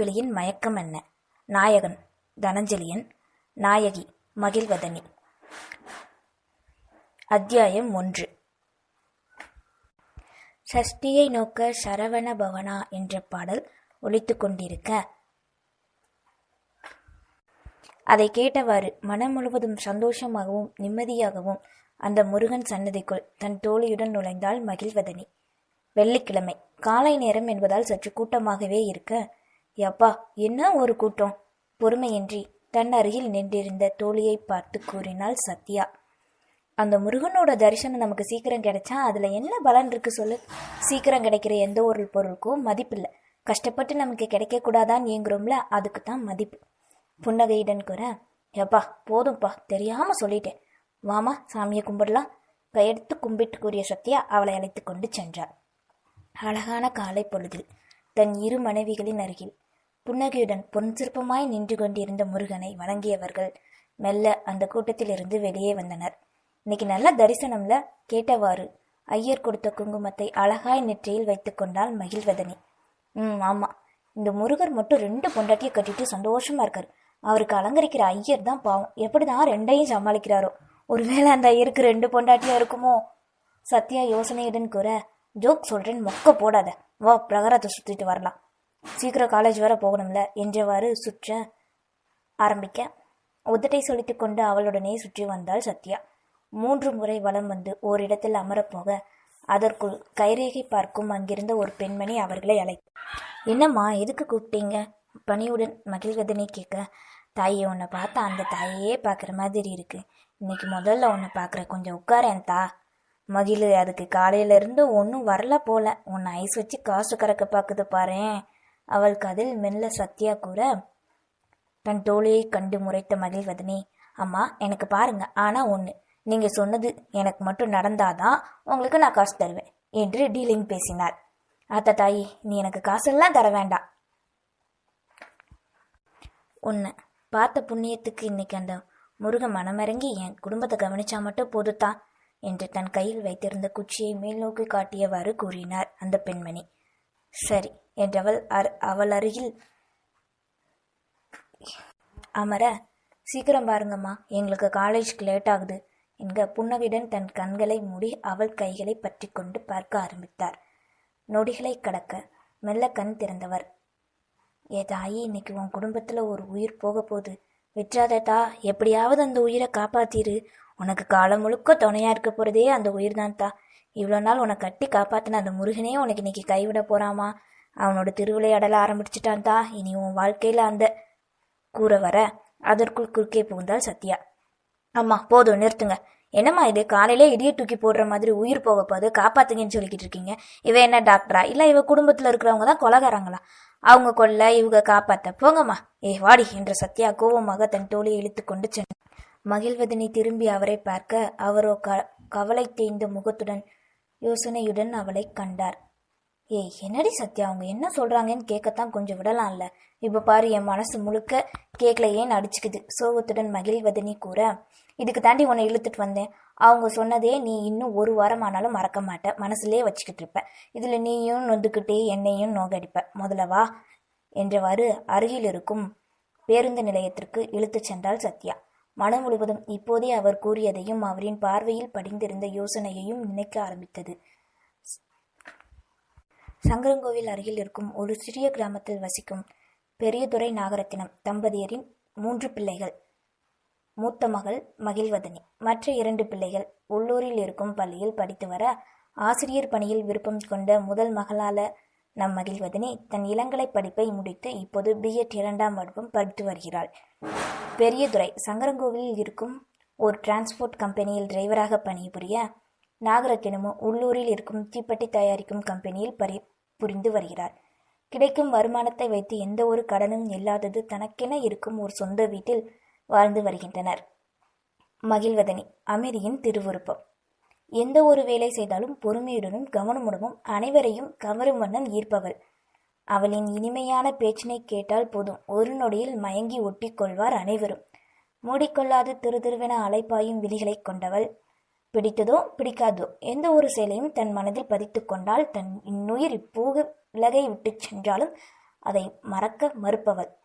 வெளியின் மயக்கம் என்ன? நாயகன் தனஞ்சலியன் நாயகி மகிழ்வதனி. அத்தியாயம் ஒன்று. சஷ்டியை நோக்க சரவண பவனா என்ற பாடல் ஒழித்து கொண்டிருக்க. அதை கேட்டவாறு மனம் முழுவதும் சந்தோஷமாகவும் நிம்மதியாகவும் அந்த முருகன் சன்னதிக்குள் தன் தோழியுடன் நுழைந்தாள் மகிழ்வதனி. வெள்ளிக்கிழமை காலை நேரம் என்பதால் சற்று கூட்டமாகவே இருக்க யப்பா என்ன ஒரு கூட்டம்? பொறுமையின்றி தன் அருகில் நின்றிருந்த தோழியை பார்த்து கூறினாள் சத்யா. அந்த முருகனோட தரிசனம் நமக்கு சீக்கிரம் கிடைச்சா அதுல என்ன பலன் இருக்கு சொல்லு? சீக்கிரம் கிடைக்கிற எந்த ஒரு பொருளுக்கும் மதிப்பில்லை கஷ்டப்பட்டு நமக்கு கிடைக்க ஏங்குறோம்ல அதுக்கு தான் மதிப்பு. புன்னகையுடன் கூற எப்பா போதும்ப்பா தெரியாம சொல்லிட்டேன். வாமா சாமியை கும்பிடலாம். கையெடுத்து கும்பிட்டு கூறிய சத்யா அவளை அழைத்து கொண்டு சென்றாள். அழகான காலை பொழுதில் தன் இரு மனைவிகளின் அருகில் புன்னகையுடன் பொன் சிற்பமாய் நின்று கொண்டிருந்த முருகனை வணங்கியவர்கள் மெல்ல அந்த கூட்டத்திலிருந்து வெளியே வந்தனர். இன்னைக்கு நல்ல தரிசனம்ல? கேட்டவாறு ஐயர் கொடுத்த குங்குமத்தை அழகாய் நெற்றியில் வைத்து கொண்டாள் மகிழ்வதனி. ம் ஆமா. இந்த முருகர் மட்டும் ரெண்டு பொண்டாட்டியை கட்டிட்டு சந்தோஷமா இருக்காரு. அவருக்கு அலங்கரிக்கிற ஐயர் தான் பாவம். எப்படிதான் ரெண்டையும் சமாளிக்கிறாரோ? ஒருவேளை அந்த ஐயருக்கு ரெண்டு பொண்டாட்டியா இருக்குமோ? சத்யா யோசனையுடன் கூற ஜோக் சொல்றேன் மொக்க போடாத. வா பிரகாரத்தை சுத்திட்டு வரலாம். சீக்கிரம் காலேஜ் வர போகணும்ல என்றவாறு சுற்ற ஆரம்பிக்க. உதட்டை சொலித்து கொண்டு அவளுடனே சுற்றி வந்தாள் சத்யா. மூன்று முறை வலம் வந்து ஓரிடத்தில் அமரப்போக அதற்குள் கைரேகை பார்க்கும் அங்கிருந்த ஒரு பெண்மணி அவர்களை அழைத்து என்னம்மா எதுக்கு கூப்பிட்டீங்க? பணியுடன் மகிழ்வதனை கேட்க தாயை உன்னை பார்த்தா அந்த தாயையே பார்க்குற மாதிரி இருக்கு. இன்னைக்கு முதல்ல உன்னை பார்க்குற கொஞ்சம் உட்காரேன் தா. மகிழ் அதுக்கு காலையிலேருந்து ஒன்றும் வரல போல. உன்னை ஐஸ் வச்சு காசு கறக்க பார்க்குது பாரு அவள் கதில் மெல்ல சத்யா கூற தன் தோழியை கண்டு முறைத்த மகிழ்வதனே. அம்மா எனக்கு பாருங்க ஆனா ஒன்று நீங்க சொன்னது எனக்கு மட்டும் நடந்தாதான் உங்களுக்கு நான் காசு தருவேன் என்று டீலிங் பேசினார் அத்த தாயி நீ எனக்கு காசெல்லாம் தர வேண்டாம். உன்னை பார்த்த புண்ணியத்துக்கு இன்னைக்கு அந்த முருகன் மனமிறங்கி என் குடும்பத்தை கவனிச்சா மட்டும் போதுத்தான் என்று தன் கையில் வைத்திருந்த குச்சியை மேல் நோக்கி காட்டியவாறு கூறினார் அந்த பெண்மணி. சரி என்றவள் அர் அவள் அருகில் அமர சீக்கிரம் பாருங்கம்மா. எங்களுக்கு காலேஜ்க்கு லேட் ஆகுது. என்க புன்னகையுடன் தன் கண்களை மூடி அவள் கைகளை பற்றி கொண்டு பார்க்க ஆரம்பித்தார். நொடிகளை கடக்க மெல்ல கண் திறந்தவர். ஏ தாயி இன்னைக்கு உன் குடும்பத்தில் ஒரு உயிர் போக போகுது. விற்றாததா எப்படியாவது அந்த உயிரை காப்பாத்திரு. உனக்கு காலம் முழுக்க துணையா இருக்க போறதே அந்த உயிர் தான் தா. இவ்வளோ நாள் உன்னை கட்டி காப்பாற்றின அந்த முருகனே உனக்கு இன்னைக்கு கைவிட போறாமா? அவனோட திருவிளையாடல ஆரம்பிச்சிட்டான் தான் இனி உன் வாழ்க்கையில் அந்த கூற வர அதற்குள் குறுக்கே புகுந்தாள் சத்யா. அம்மா போதும் நிறுத்துங்க. என்னம்மா இது? காலையிலே இடிய தூக்கி போடுற மாதிரி உயிர் போக போது காப்பாத்துங்கன்னு சொல்லிக்கிட்டு இருக்கீங்க. இவ என்ன டாக்டரா? இல்ல இவ குடும்பத்துல இருக்கிறவங்க தான் கொலகாரங்களா? அவங்க கொல்ல இவங்க காப்பாத்த போங்கம்மா. ஏ வாடி என்ற சத்யா கோபமாக தன் தோழியை இழுத்து கொண்டு சென்றார் மகிழ்வதனை திரும்பி அவரை பார்க்க அவரோ க கவலை தேய்ந்த முகத்துடன் யோசனையுடன் அவளை கண்டார். ஏய் என்னடி சத்யா? அவங்க என்ன சொல்றாங்கன்னு கேட்கத்தான் கொஞ்சம் விடலாம்ல. இப்போ பாரு என் மனசு முழுக்க கேட்கல ஏன் அடிச்சுக்குது. சோகத்துடன் மகிழ்வதனி கூற. இதுக்கு தாண்டி உன்னை இழுத்துட்டு வந்தேன். அவங்க சொன்னதே நீ இன்னும் ஒரு வாரம் ஆனாலும் மறக்க மாட்ட. மனசுலேயே வச்சுக்கிட்டு இருப்ப. இதில் நீயும் நொந்துக்கிட்டே என்னையும் நோகடிப்ப. முதல்ல வா என்றவாறு அருகில் இருக்கும் பேருந்து நிலையத்திற்கு இழுத்துச் சென்றாள் சத்யா. மனம் முழுவதும் இப்போதே அவர் கூறியதையும் அவரின் பார்வையில் படிந்திருந்த யோசனையையும் நினைக்க ஆரம்பித்தது. சங்கரங்கோவில் அருகில் இருக்கும் ஒரு சிறிய கிராமத்தில் வசிக்கும் பெரியதுரை நாகரத்தினம் தம்பதியரின் மூன்று பிள்ளைகள். மூத்த மகள் மகிழ்வதனி. மற்ற இரண்டு பிள்ளைகள் உள்ளூரில் இருக்கும் பள்ளியில் படித்து வர ஆசிரியர் பணியில் விருப்பம் கொண்ட முதல் மகளால நம் மகிழ்வதனி தன் இளங்கலை படிப்பை முடித்து இப்போது பிஎட் இரண்டாம் வடிவம் படித்து வருகிறாள். பெரியதுரை சங்கரங்கோவிலில் இருக்கும் ஒரு டிரான்ஸ்போர்ட் கம்பெனியில் டிரைவராக பணிபுரிய நாகரத்தினமும் உள்ளூரில் இருக்கும் தீப்பெட்டி தயாரிக்கும் கம்பெனியில் பரி புரிந்து வருகிறார். கிடைக்கும் வருமானத்தை வைத்து எந்த ஒரு கடனும் இல்லாதது தனக்கென இருக்கும் ஒரு சொந்த வீட்டில் வாழ்ந்து வருகின்றனர். மகிழ்வதனி. அமைதியின் திருவுருப்பம் எந்த ஒரு வேலை செய்தாலும் பொறுமையுடனும் கவனமுடனும் அனைவரையும் கவரும் வண்ணம் ஈர்ப்பவள். அவளின் இனிமையான பேச்சினை கேட்டால் போதும். ஒரு நொடியில் மயங்கி ஒட்டிக்கொள்வார் அனைவரும். மூடிக்கொள்ளாது திருதிருவென அலைப்பாயும் விழிகளை கொண்டவள். பிடித்ததோ பிடிக்காதோ எந்த ஒரு செயலையும் தன் மனதில் பதித்து கொண்டால் தன் இன்னுயிர் இப்போக விலகை விட்டுச் சென்றாலும் அதை மறக்க மறுப்பவள்.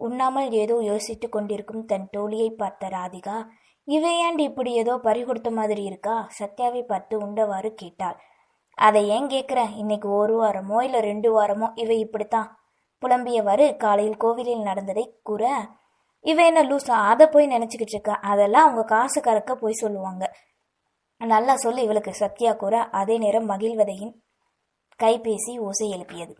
உண்ணாமல் ஏதோ யோசித்துக் கொண்டிருக்கும் தன் தோழியை பார்த்த ராதிகா இவ இப்படி ஏதோ பறி கொடுத்த மாதிரி இருக்கா? சத்யாவை பார்த்து உண்டவாறு கேட்டாள். அதை ஏன் கேட்குற இன்னைக்கு ஒரு வாரமோ இல்லை ரெண்டு வாரமோ இவை இப்படித்தான். புலம்பியவாறு காலையில் கோவிலில் நடந்ததை கூற இவ என்ன லூசா? அதை போய் நினச்சிக்கிட்டு இருக்கா? அதெல்லாம் அவங்க காசு கறக்க போய் சொல்லுவாங்க. நல்லா சொல்லி இவளுக்கு சத்யா கூற அதே நேரம் மகிழ்வதையின் கைபேசி ஓசை எழுப்பியது.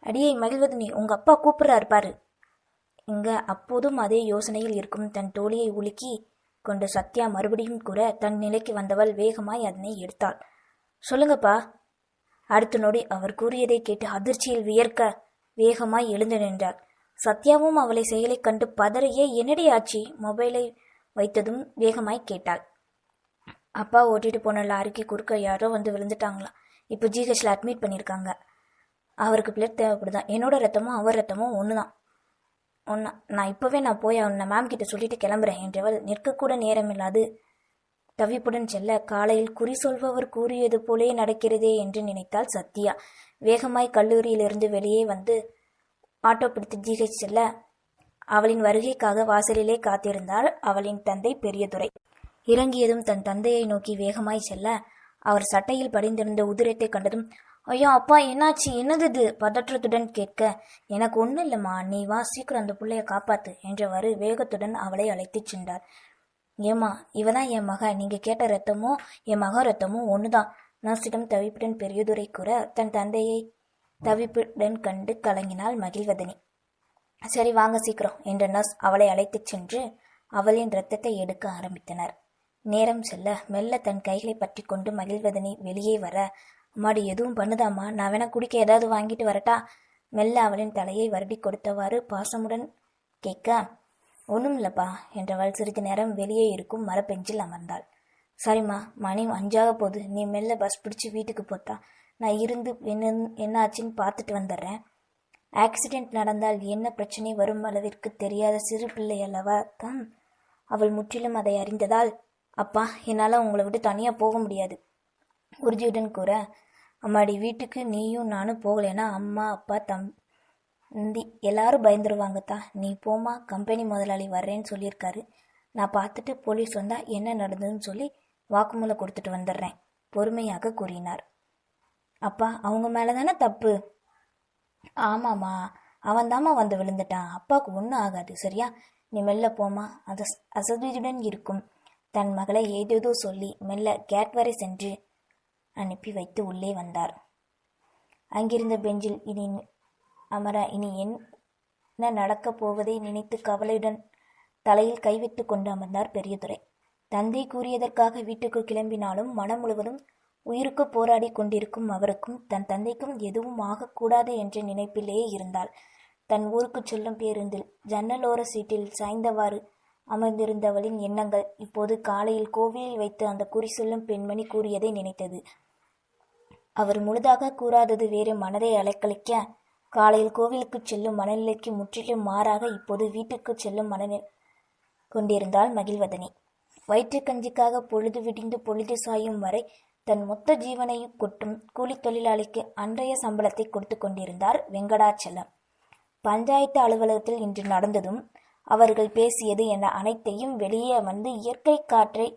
அடியே மகிழ்வதனி உங்கள் அப்பா கூப்பிட்றாரு பாரு. இங்க அப்போதும் அதே யோசனையில் இருக்கும் தன் தோழியை உலுக்கி கொண்டு சத்யா மறுபடியும் கூற தன் நிலைக்கு வந்தவள் வேகமாய் அதனை எடுத்தாள். சொல்லுங்கப்பா. அடுத்த நொடி அவர் கூறியதை கேட்டு அதிர்ச்சியில் வியர்க்க வேகமாய் எழுந்து நின்றாள். சத்யாவும் அவளை செயலை கண்டு பதறியே என்னடி ஆச்சு? மொபைலை வைத்ததும் வேகமாய் கேட்டாள். அப்பா ஓட்டிட்டு போன லாரிக்கு குறுக்க யாரோ வந்து விழுந்துட்டாங்களாம். இப்போ ஜிஹெச்ல அட்மிட் பண்ணியிருக்காங்க அவருக்கு பிளட் தேவைப்படுதான். என்னோட ரத்தமும் அவர் ரத்தமும் ஒன்று தான் உன்னை நான் இப்போவே நான் போய் அவனை மேம் கிட்ட சொல்லிட்டு கிளம்புறேன். என்றவள் நிற்கக்கூட நேரமில்லாது தவிப்புடன் செல்ல காலையில் குறி சொல்பவர் கூறியது போலே நடக்கிறதே என்று நினைத்தாள் சத்யா. வேகமாய் கல்லூரியிலிருந்து வெளியே வந்து ஆட்டோ பிடித்து ஜிஹெச் செல்ல அவளின் வருகைக்காக வாசலிலே காத்திருந்தாள் அவளின் தந்தை பெரியதுரை. இறங்கியதும் தன் தந்தையை நோக்கி வேகமாய் செல்ல அவர் சட்டையில் படிந்திருந்த உதிரத்தை கண்டதும் ஐயோ அப்பா என்னாச்சு? என்னது இது? பதற்றத்துடன் கேட்க எனக்கு ஒன்றும் இல்லைம்மா. நீ வா சீக்கிரம் அந்த பிள்ளைய காப்பாத்து என்றவாறு வேகத்துடன் அவளை அழைத்துச் சென்றார் ஏம்மா இவ தான் என் மக. நீங்க கேட்ட ரத்தமும் என் மக ரத்தமும் ஒண்ணுதான். நர்ஸிடம் தவிப்புடன் பெரியதுரை கூற தன் தந்தையை தவிப்புடன் கண்டு கலங்கினாள் மகிழ்வதனி. சரி வாங்க சீக்கிரம் என்ற நர்ஸ் அவளை அழைத்துச் சென்று அவளின் ரத்தத்தை எடுக்க ஆரம்பித்தனர். நேரம் செல்ல மெல்ல தன் கைகளை பற்றி கொண்டு மகிழ்வதனி வெளியே வர அம்மாடி எதுவும் பண்ணுதாம்மா? நான் வேணா குடிக்க ஏதாவது வாங்கிட்டு வரட்டா? மெல்ல அவளின் தலையை வருடி கொடுத்தவாறு பாசமுடன் கேட்க ஒன்றும் இல்லைப்பா என்றவள் சிறிது நேரம் வெளியே இருக்கும் மரப்பெஞ்சில் அமர்ந்தாள். சரிம்மா மணி அஞ்சாக போகுது. நீ மெல்ல பஸ் பிடிச்சி வீட்டுக்கு போத்தா நான் இருந்து என்ன என்ன ஆச்சுன்னு பார்த்துட்டு வந்துடுறேன். ஆக்சிடென்ட் நடந்தால் என்ன பிரச்சனை வரும் அளவிற்கு தெரியாத சிறு பிள்ளை அல்லவா தான்? அவள் முற்றிலும் அதை அறிந்ததால் அப்பா என்னால் உங்களை விட்டு தனியாக போக முடியாது. உறுதியுடன் கூற அம்மாடி வீட்டுக்கு நீயும் நானும் போகலைன்னா அம்மா அப்பா தம் தம்பி எல்லாரும் பயந்துருவாங்கத்தா. நீ போமா கம்பெனி முதலாளி வர்றேன்னு சொல்லியிருக்காரு. நான் பார்த்துட்டு போலீஸ் வந்தால் என்ன நடந்ததுன்னு சொல்லி வாக்குமூலம் கொடுத்துட்டு வந்துடுறேன் பொறுமையாக கூறினார். அப்பா அவங்க மேலே தானே தப்பு? ஆமாம்மா அவன் தாம்மா வந்து விழுந்துட்டான். அப்பாவுக்கு ஒன்றும் ஆகாது சரியா? நீ மெல்ல போமா அது அசதியுடன் இருக்கும். தன் மகளை ஏதேதோ சொல்லி மெல்ல கேட் வரை சென்று அனுப்பி வைத்து உள்ளே வந்தார். அங்கிருந்த பெஞ்சில் இனி அமர இனி என்ன நடக்கப் போவதை நினைத்து கவலையுடன் தலையில் கைவிட்டு கொண்டு அமர்ந்தார் பெரியதுரை. தந்தை கூறியதற்காக வீட்டுக்கு கிளம்பினாலும் மனம் முழுவதும் உயிருக்கு போராடி கொண்டிருக்கும் அவருக்கும் தன் தந்தைக்கும் எதுவும் ஆகக்கூடாது என்ற நினைப்பிலேயே இருந்தாள். தன் ஊருக்கு செல்லும் பேருந்தில் ஜன்னலோர சீட்டில் சாய்ந்தவாறு அமர்ந்திருந்தவளின் எண்ணங்கள் இப்போது காலையில் கோவிலில் வைத்து அந்த குறி சொல்லும் பெண்மணி கூறியதை நினைத்தது. அவர் முழுதாக கூறாதது வேறு மனதை அலைக்கழிக்க காலையில் கோவிலுக்கு செல்லும் மனநிலைக்கு முற்றிலும் மாறாக இப்போது வீட்டுக்கு செல்லும் மனநிலை கொண்டிருந்தாள் மகிழ்வதனி. வயிற்று கஞ்சிக்காக பொழுது விடிந்து பொழுது சாயும் வரை தன் மொத்த ஜீவனையும் கொட்டும் கூலித் தொழிலாளிக்கு அன்றைய சம்பளத்தை கொடுத்து கொண்டிருந்தார் வெங்கடாச்சலம். பஞ்சாயத்து அலுவலகத்தில் இன்று நடந்ததும் அவர்கள் பேசியது என அனைத்தையும் வெளியே வந்து இயற்கை காற்றை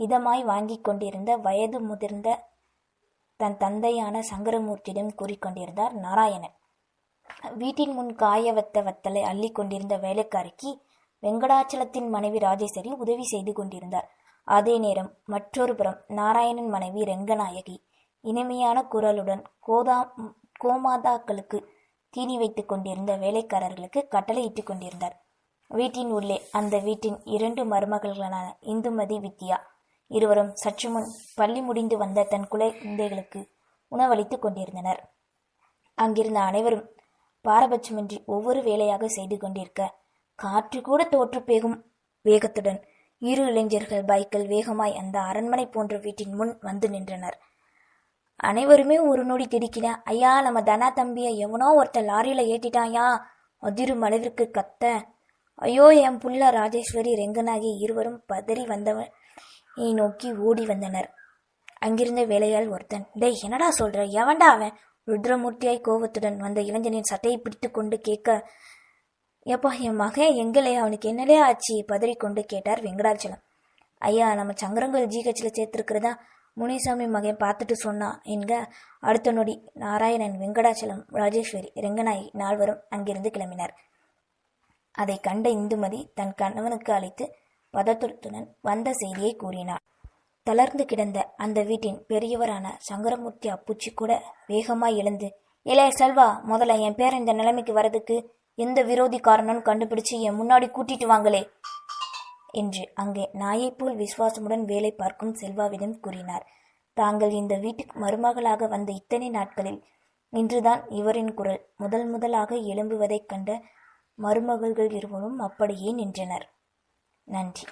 இதமாய் வாங்கி கொண்டிருந்த வயது முதிர்ந்த தன் தந்தையான சங்கரமூர்த்தியிடம் கூறிக்கொண்டிருந்தார் நாராயணன். வீட்டின் முன் காய வத்த வத்தலை அள்ளி கொண்டிருந்த வேலைக்காரிக்கு வெங்கடாச்சலத்தின் மனைவி ராஜேஸ்வரி உதவி செய்து கொண்டிருந்தார். அதே நேரம் மற்றொரு புறம் நாராயணன் மனைவி ரெங்கநாயகி இனிமையான குரலுடன் கோதா கோமாதாக்களுக்கு தீனி வைத்துக் கொண்டிருந்த வேலைக்காரர்களுக்கு கட்டளையிட்டுக் கொண்டிருந்தார். வீட்டின் உள்ளே அந்த வீட்டின் இரண்டு மருமகள்களான இந்துமதி வித்யா இருவரும் சற்று முன் பள்ளி முடிந்து வந்த தன் குழந்தைகளுக்கு உணவளித்துக் கொண்டிருந்தனர். அங்கிருந்த அனைவரும் பாரபட்சமின்றி ஒவ்வொரு வேலையாக செய்து கொண்டிருக்க காற்று கூட தோற்று பேகும் வேகத்துடன் இரு இளைஞர்கள் பைக்கில் வேகமாய் அந்த அரண்மனை போன்ற வீட்டின் முன் வந்து நின்றனர். அனைவருமே ஒரு நொடி திடுக்கின ஐயா நம்ம தனா தம்பியை எவனோ ஒருத்தர் லாரியில ஏற்றிட்டாயா அதிரும் அளவிற்கு கத்த. ஐயோ என் புள்ள ராஜேஸ்வரி ரெங்கனாகி இருவரும் பதறி வந்தவன் நோக்கி ஓடி வந்தனர். அங்கிருந்த வேலையால் ஒருத்தன் டேய் என்னடா சொல்ற? எவன்டா அவன்? ருத்ரமூர்த்தியாய் கோபத்துடன் வந்த இளைஞனின் சட்டையை பிடித்து கொண்டு கேட்க ஏப்பா என் மகன் எங்களே அவனுக்கு என்னலே ஆச்சு? பதறிக்கொண்டு கேட்டார் வெங்கடாச்சலம். ஐயா நம்ம சங்கரங்கல் ஜிஹெச்சில் சேர்த்துருக்கிறதா? முனிசாமி மகன் பார்த்துட்டு சொன்னான் என்க அடுத்த நொடி நாராயணன் வெங்கடாச்சலம் ராஜேஸ்வரி ரெங்கநாயகி நால்வரும் அங்கிருந்து கிளம்பினார். அதை கண்ட இந்துமதி தன் கணவனுக்கு அழைத்து பதத்துடன் வந்த செய்தியை கூறினார். தளர்ந்து கிடந்த அந்த வீட்டின் பெரியவரான சங்கரமூர்த்தி அப்புச்சி கூட வேகமாய் எழுந்து இளைய செல்வா முதல்ல என் பேர் இந்த நிலைமைக்கு வரதுக்கு எந்த விரோதி காரணம்னு கண்டுபிடிச்சு என் முன்னாடி கூட்டிட்டு வாங்களே என்று அங்கே நாயைப் போல் விசுவாசமுடன் வேலை பார்க்கும் செல்வாவிடம் கூறினார். தாங்கள் இந்த வீட்டுக்கு மருமகளாக வந்த இத்தனை நாட்களில் இன்றுதான் இவரின் குரல் முதல் முதலாக எழும்புவதைக் கண்ட மருமகள்கள் இருவரும் அப்படியே நின்றனர். நன்றி